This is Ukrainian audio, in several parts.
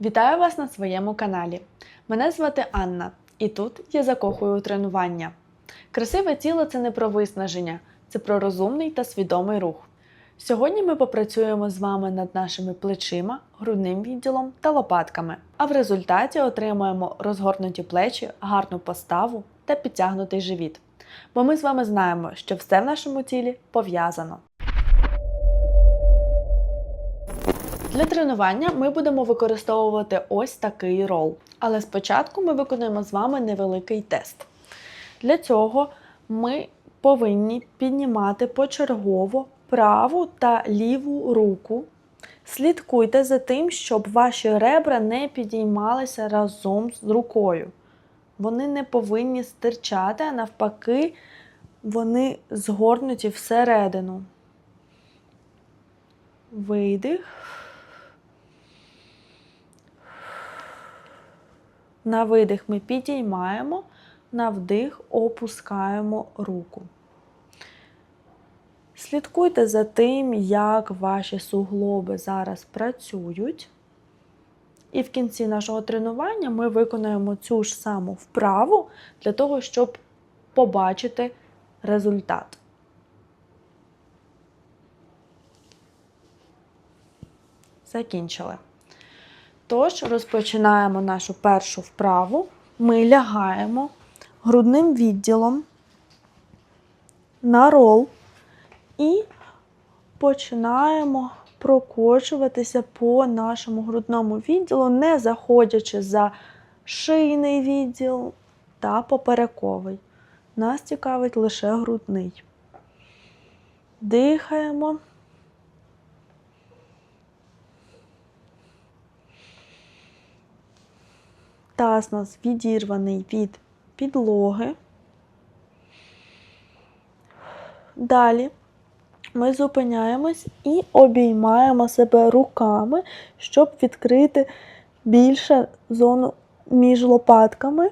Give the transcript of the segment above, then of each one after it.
Вітаю вас на своєму каналі. Мене звати Анна, і тут я закохую тренування. Красиве тіло це не про виснаження, це про розумний та свідомий рух. Сьогодні ми попрацюємо з вами над нашими плечима, грудним відділом та лопатками, а в результаті отримаємо розгорнуті плечі, гарну поставу та підтягнутий живіт. Бо ми з вами знаємо, що все в нашому тілі пов'язано. Для тренування ми будемо використовувати ось такий рол. Але спочатку ми виконуємо з вами невеликий тест. Для цього ми повинні піднімати почергово праву та ліву руку. Слідкуйте за тим, щоб ваші ребра не підіймалися разом з рукою. Вони не повинні стирчати, а навпаки, вони згорнуті всередину. Видих. На видих ми підіймаємо, на вдих опускаємо руку. Слідкуйте за тим, як ваші суглоби зараз працюють. І в кінці нашого тренування ми виконаємо цю ж саму вправу для того, щоб побачити результат. Закінчили. Тож розпочинаємо нашу першу вправу. Ми лягаємо грудним відділом на рол і починаємо прокочуватися по нашому грудному відділу, не заходячи за шийний відділ та поперековий. Нас цікавить лише грудний. Дихаємо. Таз у нас відірваний від підлоги. Далі ми зупиняємось і обіймаємо себе руками, щоб відкрити більше зону між лопатками.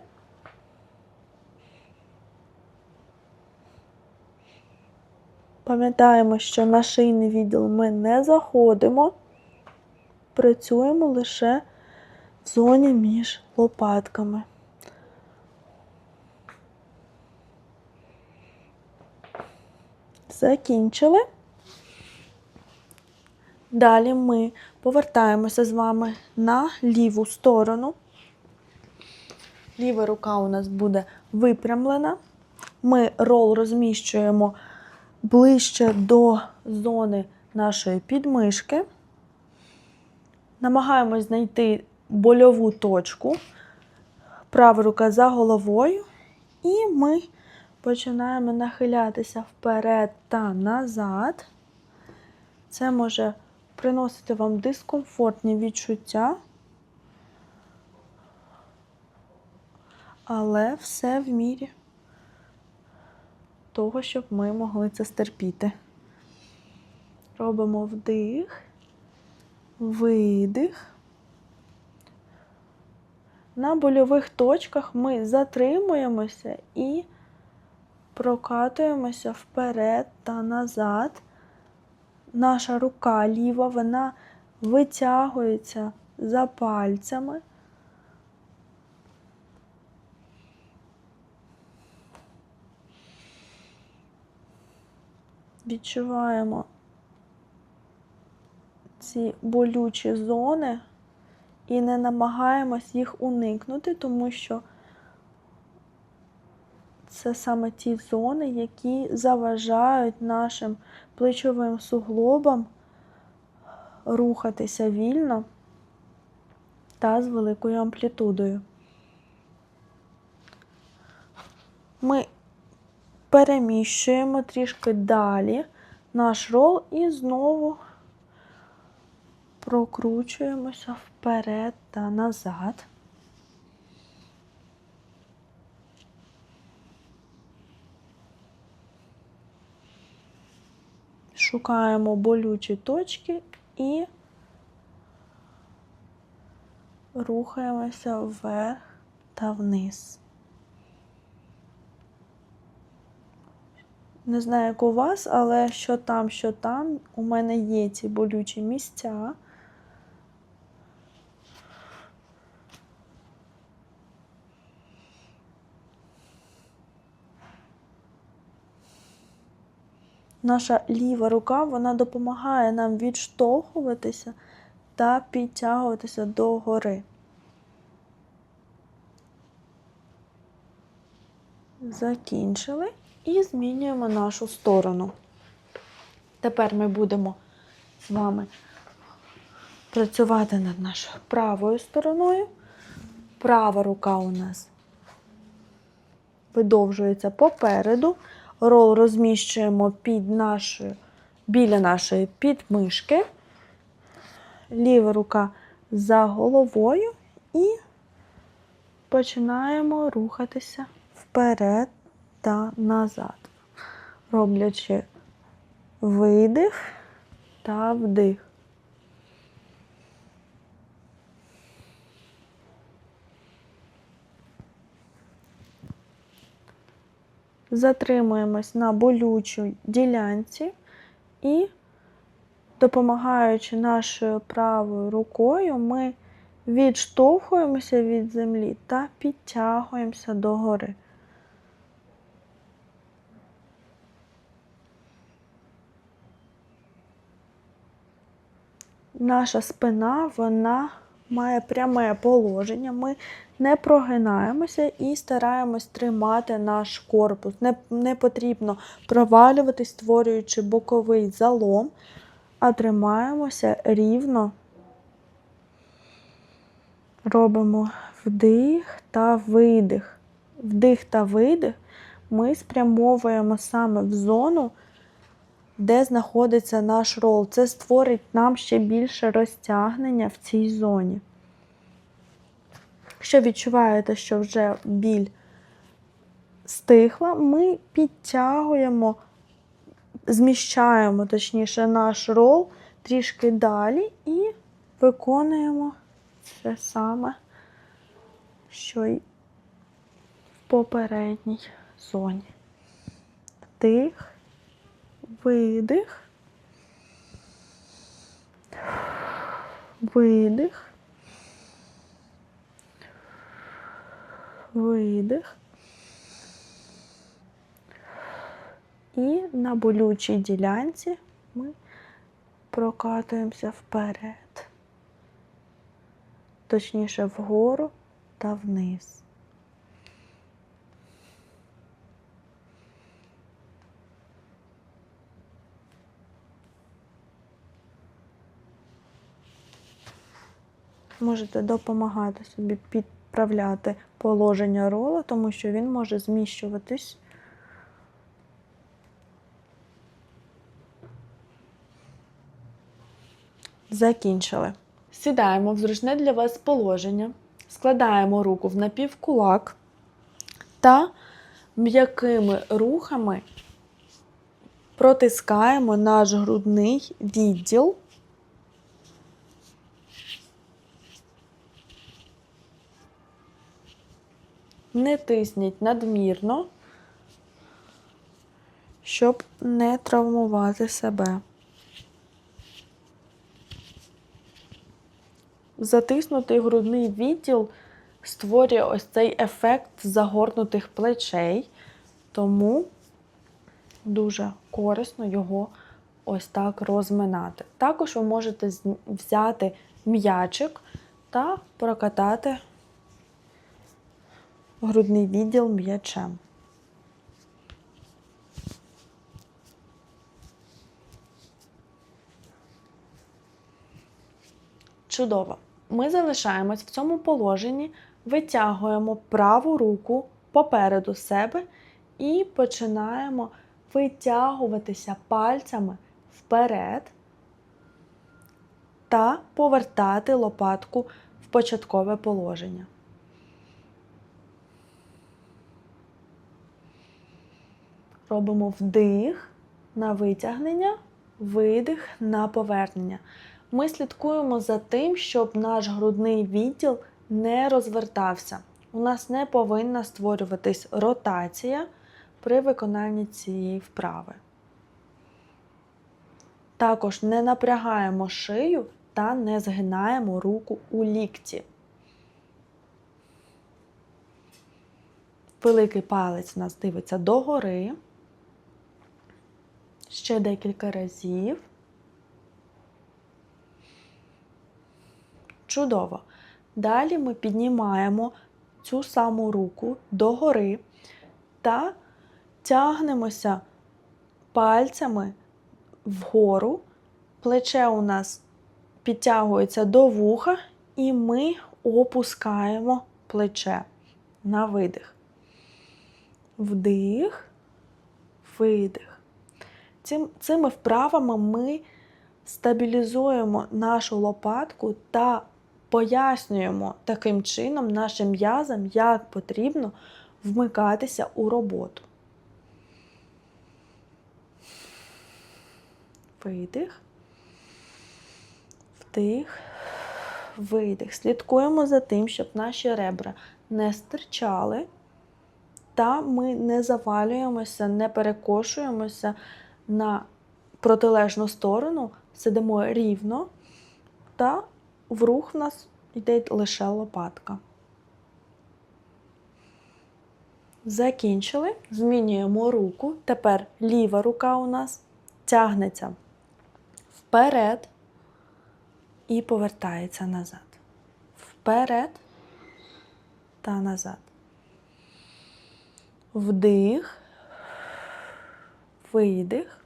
Пам'ятаємо, що на шийний відділ ми не заходимо, працюємо лише в зоні між лопатками. Закінчили. Далі ми повертаємося з вами на ліву сторону. Ліва рука у нас буде випрямлена. Ми рол розміщуємо ближче до зони нашої підмишки. Намагаємось знайти больову точку. Права рука за головою. І ми починаємо нахилятися вперед та назад. Це може приносити вам дискомфортні відчуття. Але все в мірі того, щоб ми могли це стерпіти. Робимо вдих, видих. На больових точках ми затримуємося і прокатуємося вперед та назад. Наша рука ліва, вона витягується за пальцями. Відчуваємо ці болючі зони і не намагаємось їх уникнути, тому що це саме ті зони, які заважають нашим плечовим суглобам рухатися вільно та з великою амплітудою. Ми переміщуємо трішки далі наш рол і знову прокручуємося вперед та назад. Шукаємо болючі точки і рухаємося вверх та вниз. Не знаю, як у вас, але що там, що там, у мене є ці болючі місця. Наша ліва рука вона допомагає нам відштовхуватися та підтягуватися догори. Закінчили і змінюємо нашу сторону. Тепер ми будемо з вами працювати над нашою правою стороною. Права рука у нас видовжується попереду. Рол розміщуємо під нашою, біля нашої підмишки. Ліва рука за головою і починаємо рухатися вперед та назад, роблячи видих та вдих. Затримуємось на болючій ділянці і, допомагаючи нашою правою рукою, ми відштовхуємося від землі та підтягуємося догори. Наша спина вона має пряме положення. Ми не прогинаємося і стараємось тримати наш корпус. Не, не потрібно провалюватись, створюючи боковий залом, а тримаємося рівно. Робимо вдих та видих. Вдих та видих ми спрямовуємо саме в зону, де знаходиться наш рол. Це створить нам ще більше розтягнення в цій зоні. Якщо відчуваєте, що вже біль стихла, ми підтягуємо, зміщаємо, точніше, наш рол трішки далі і виконуємо те саме, що й в попередній зоні. Вдих, видих, видих. Видих. І на болючій ділянці ми прокатуємося вперед, точніше вгору та вниз. Можете допомагати собі підправляти положення рола, тому що він може зміщуватись. Закінчили. Сідаємо в зручне для вас положення, складаємо руку в напівкулак та м'якими рухами протискаємо наш грудний відділ. Не тисніть надмірно, щоб не травмувати себе. Затиснутий грудний відділ створює ось цей ефект загорнутих плечей, тому дуже корисно його ось так розминати. Також ви можете взяти м'ячик та прокатати грудний відділ м'ячем. Чудово. Ми залишаємось в цьому положенні, витягуємо праву руку попереду себе і починаємо витягуватися пальцями вперед та повертати лопатку в початкове положення. Робимо вдих на витягнення, видих на повернення. Ми слідкуємо за тим, щоб наш грудний відділ не розвертався. У нас не повинна створюватись ротація при виконанні цієї вправи. Також не напрягаємо шию та не згинаємо руку у лікті. Великий палець у нас дивиться догори. Ще декілька разів. Чудово. Далі ми піднімаємо цю саму руку догори та тягнемося пальцями вгору. Плече у нас підтягується до вуха, і ми опускаємо плече на видих. Вдих, видих. Цим, цими вправами ми стабілізуємо нашу лопатку та пояснюємо таким чином нашим м'язам, як потрібно вмикатися у роботу. Видих. Вдих. Видих. Слідкуємо за тим, щоб наші ребра не стирчали, та ми не завалюємося, не перекошуємося на протилежну сторону, сидимо рівно, та в рух в нас йде лише лопатка. Закінчили. Змінюємо руку. Тепер ліва рука у нас тягнеться вперед і повертається назад. Вперед та назад. Вдих, видих,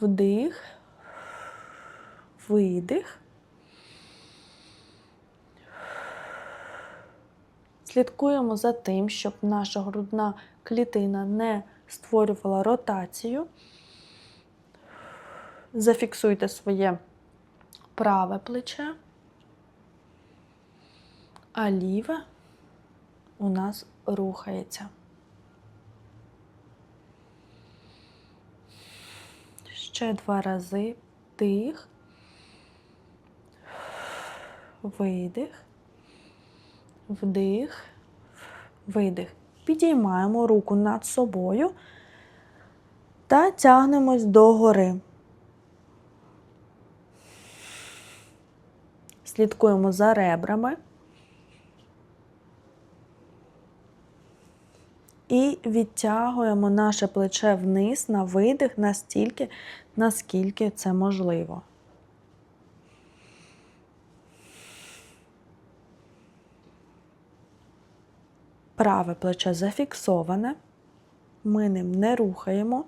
вдих, видих. Слідкуємо за тим, щоб наша грудна клітина не створювала ротацію. Зафіксуйте своє праве плече, а ліве у нас рухається. Ще два рази вдих, видих, вдих, видих. Підіймаємо руку над собою та тягнемось догори. Слідкуємо за ребрами. І відтягуємо наше плече вниз на видих настільки, наскільки це можливо. Праве плече зафіксоване. Ми ним не рухаємо.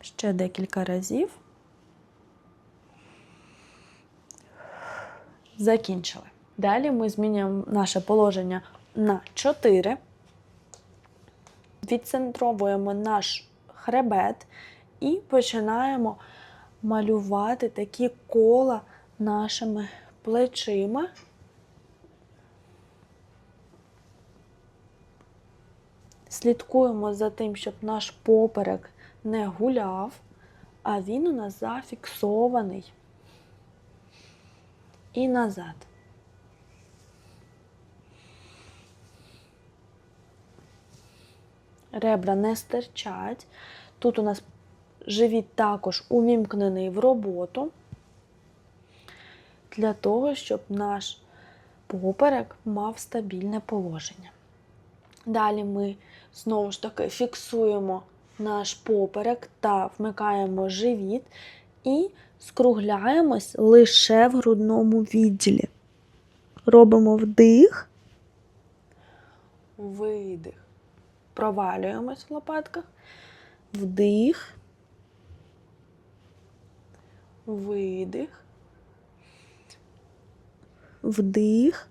Ще декілька разів. Закінчили. Далі ми змінюємо наше положення на 4. Відцентровуємо наш хребет і починаємо малювати такі кола нашими плечима. Слідкуємо за тим, щоб наш поперек не гуляв, а він у нас зафіксований. І назад. Ребра не стирчать. Тут у нас живіт також увімкнений в роботу для того, щоб наш поперек мав стабільне положення. Далі ми знову ж таки фіксуємо наш поперек та вмикаємо живіт і скругляємось лише в грудному відділі. Робимо вдих, видих. Провалюємось в лопатках, вдих, видих, вдих,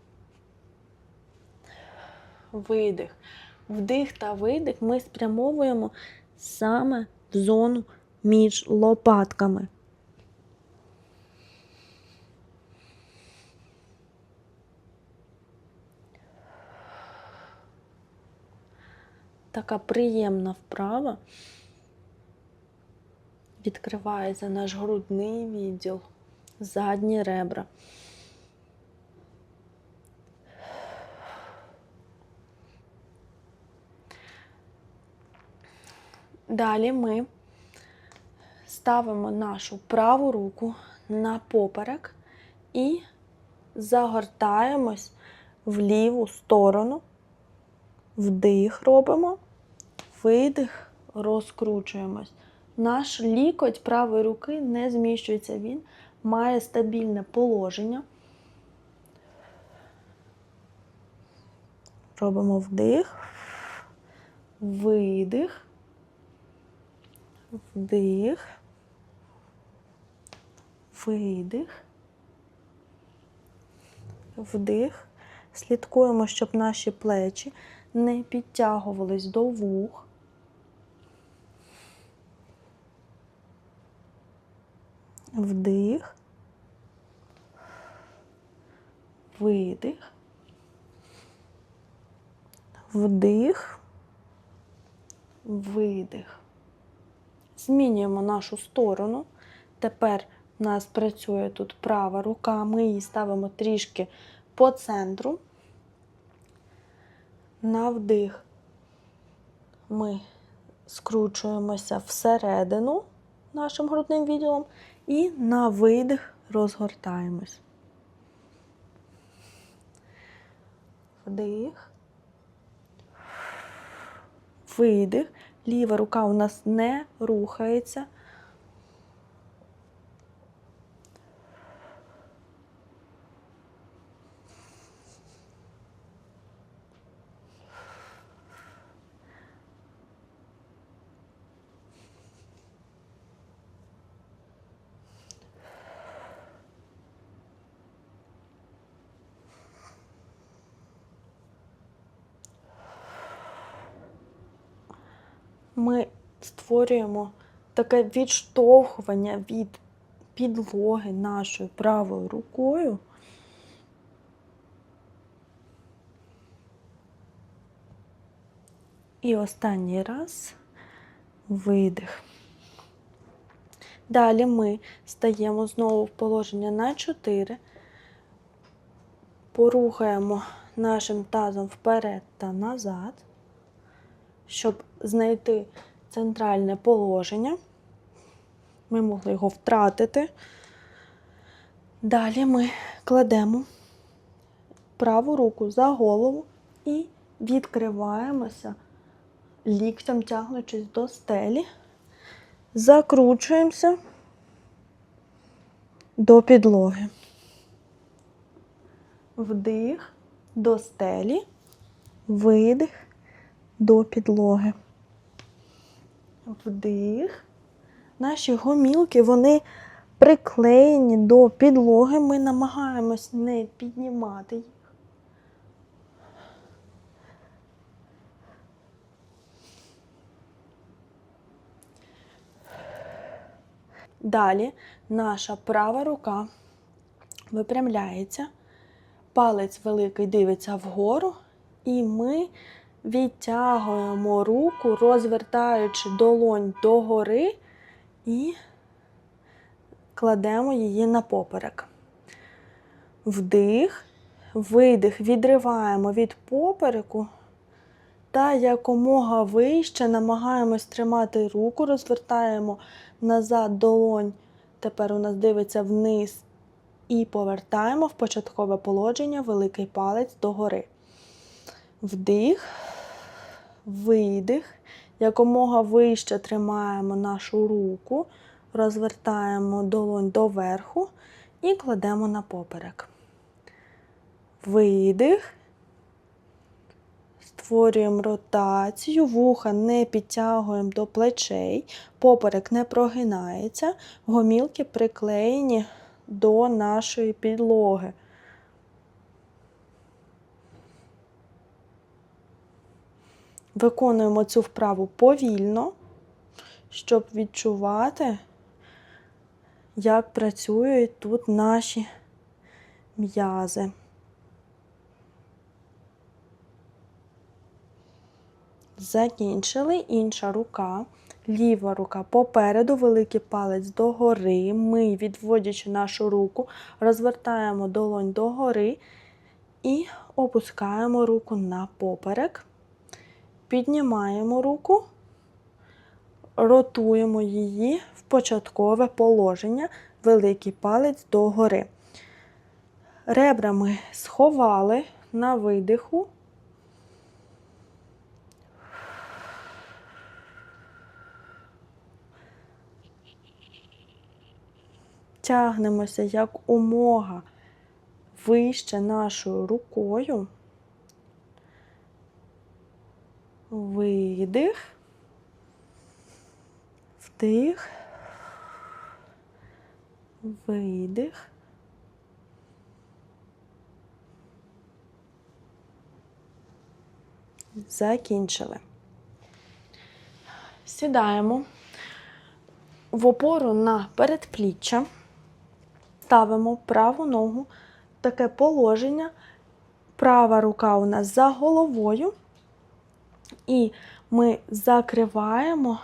видих. Вдих та видих ми спрямовуємо саме в зону між лопатками. Така приємна вправа. Відкривається наш грудний відділ, задні ребра. Далі ми ставимо нашу праву руку на поперек і загортаємось в ліву сторону Вдих робимо, видих, розкручуємось. Наш лікоть правої руки не зміщується, він має стабільне положення. Робимо вдих, видих, вдих, видих, вдих. Слідкуємо, щоб наші плечі не підтягувались до вух. Вдих, видих, вдих, видих. Змінюємо нашу сторону. Тепер у нас працює тут права рука, ми її ставимо трішки по центру. На вдих ми скручуємося всередину нашим грудним відділом і на видих розгортаємось. Вдих. Видих. Ліва рука у нас не рухається. Ми створюємо таке відштовхування від підлоги нашою правою рукою. І останній раз видих. Далі ми стаємо знову в положення на 4, порухаємо нашим тазом вперед та назад щоб знайти центральне положення. Ми могли його втратити. Далі ми кладемо праву руку за голову і відкриваємося, ліктем тягнучись до стелі, закручуємося до підлоги. Вдих до стелі, видих до підлоги. Вдих. Наші гомілки, вони приклеєні до підлоги. Ми намагаємось не піднімати їх. Далі наша права рука випрямляється, палець великий дивиться вгору, і ми відтягуємо руку, розвертаючи долонь догори і кладемо її на поперек. Вдих, видих, відриваємо від попереку та якомога вище намагаємось тримати руку, розвертаємо назад долонь. Тепер у нас дивиться вниз і повертаємо в початкове положення великий палець догори. Вдих, видих. Якомога вище тримаємо нашу руку, розвертаємо долонь доверху і кладемо на поперек. Видих. Створюємо ротацію, вуха не підтягуємо до плечей, поперек не прогинається, гомілки приклеєні до нашої підлоги. Виконуємо цю вправу повільно, щоб відчувати, як працюють тут наші м'язи. Закінчили інша рука. Ліва рука попереду, великий палець догори. Ми, відводячи нашу руку, розвертаємо долонь догори і опускаємо руку на поперек піднімаємо руку, ротуємо її в початкове положення, великий палець догори. Ребрами сховали на видиху. Тягнемося як умога вище нашою рукою. Видих. Вдих. Видих. Закінчили. Сідаємо в опору на передпліччя, ставимо праву ногу, таке положення, права рука у нас за головою, і ми закриваємо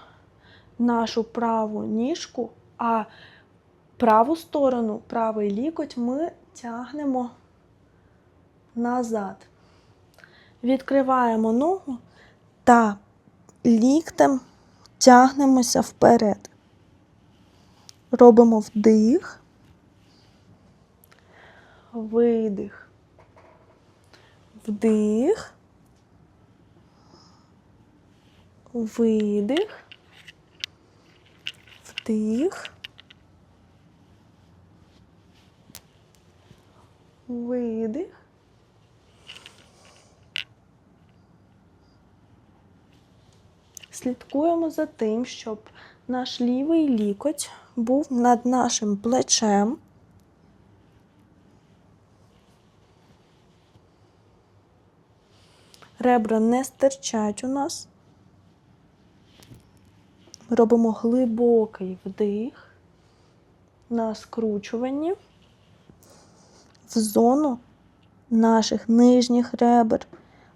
нашу праву ніжку, а праву сторону, правий лікоть ми тягнемо назад. Відкриваємо ногу та ліктем тягнемося вперед. Робимо вдих, видих, вдих, видих, вдих, видих. Слідкуємо за тим, щоб наш лівий лікоть був над нашим плечем. Ребра не стирчать у нас. Робимо глибокий вдих на скручуванні в зону наших нижніх ребер,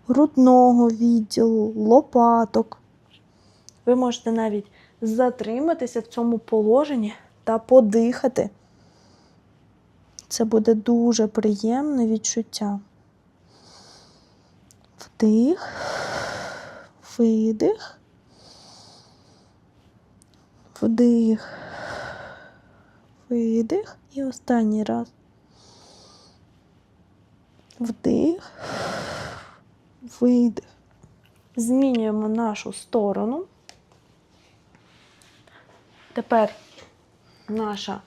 грудного відділу, лопаток. Ви можете навіть затриматися в цьому положенні та подихати. Це буде дуже приємне відчуття. Вдих, видих, вдих, видих. І останній раз. Вдих, видих. Змінюємо нашу сторону. Тепер наша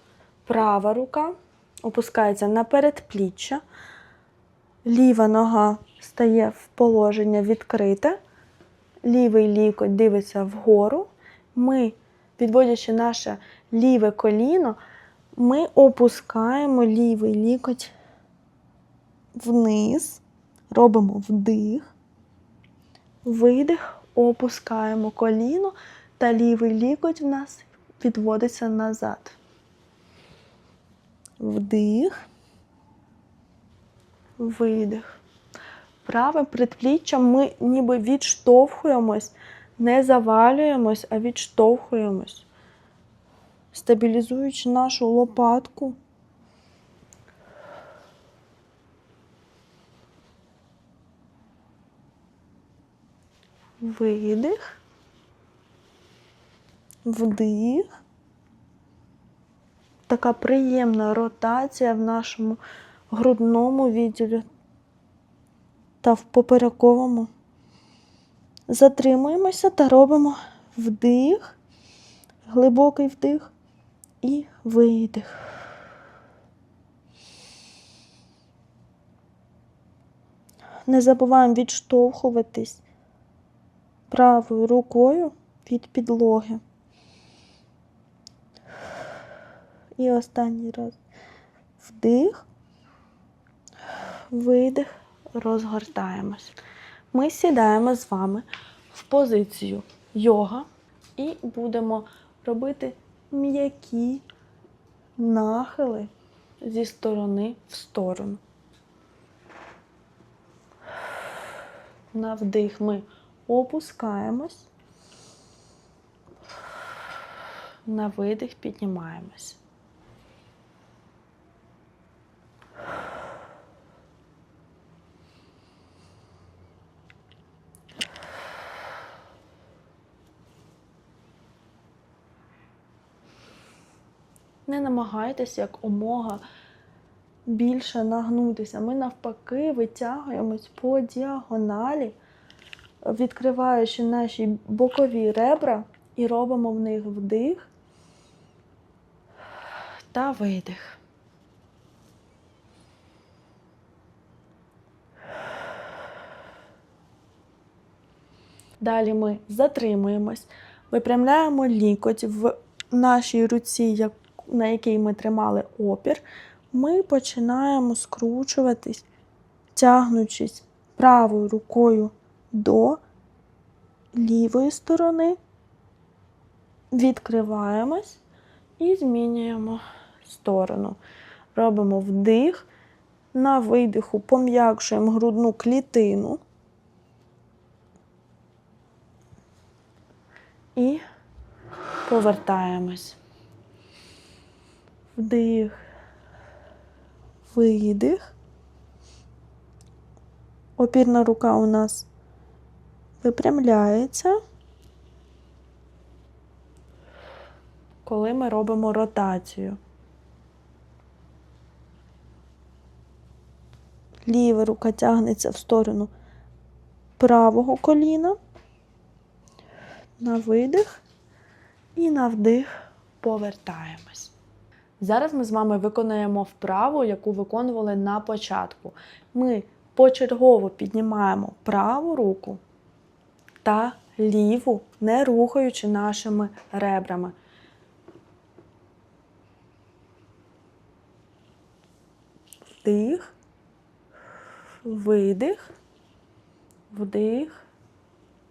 права рука опускається на передпліччя, ліва нога стає в положення відкрите, лівий лікоть дивиться вгору. Ми, підводячи наше ліве коліно, ми опускаємо лівий лікоть вниз, робимо вдих, видих, опускаємо коліно, та лівий лікоть в нас підводиться назад. Вдих, видих. Праве предпліччя ми ніби відштовхуємось, не завалюємось, а відштовхуємось, стабілізуючи нашу лопатку. Видих, вдих. Така приємна ротація в нашому грудному відділі та в поперековому. Затримуємося та робимо вдих, глибокий вдих і видих. Не забуваємо відштовхуватись правою рукою від підлоги. І останній раз вдих, видих, розгортаємось. Ми сідаємо з вами в позицію йога і будемо робити м'які нахили зі сторони в сторону. На вдих ми опускаємось, на видих піднімаємось. Не намагайтеся як омога більше нагнутися. Ми навпаки витягуємось по діагоналі, відкриваючи наші бокові ребра і робимо в них вдих та видих. Далі ми затримуємось, випрямляємо лікоть в нашій руці, як- на якій ми тримали опір. Ми починаємо скручуватись, тягнучись правою рукою до лівої сторони, відкриваємось і змінюємо сторону. Робимо вдих, на видиху пом'якшуємо грудну клітину. І повертаємось. Вдих, видих. Опірна рука у нас випрямляється. Коли ми робимо ротацію. Ліва рука тягнеться в сторону правого коліна. На видих і на вдих повертаємось. Зараз ми з вами виконуємо вправу, яку виконували на початку. Ми почергово піднімаємо праву руку та ліву, не рухаючи нашими ребрами. Вдих, видих, вдих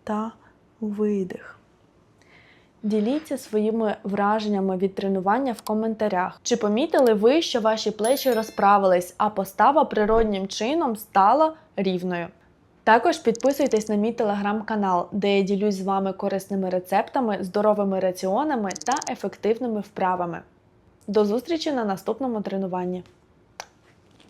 та видих. Діліться своїми враженнями від тренування в коментарях. Чи помітили ви, що ваші плечі розправились, а постава природнім чином стала рівною? Також підписуйтесь на мій телеграм-канал, де я ділюсь з вами корисними рецептами, здоровими раціонами та ефективними вправами. До зустрічі на наступному тренуванні!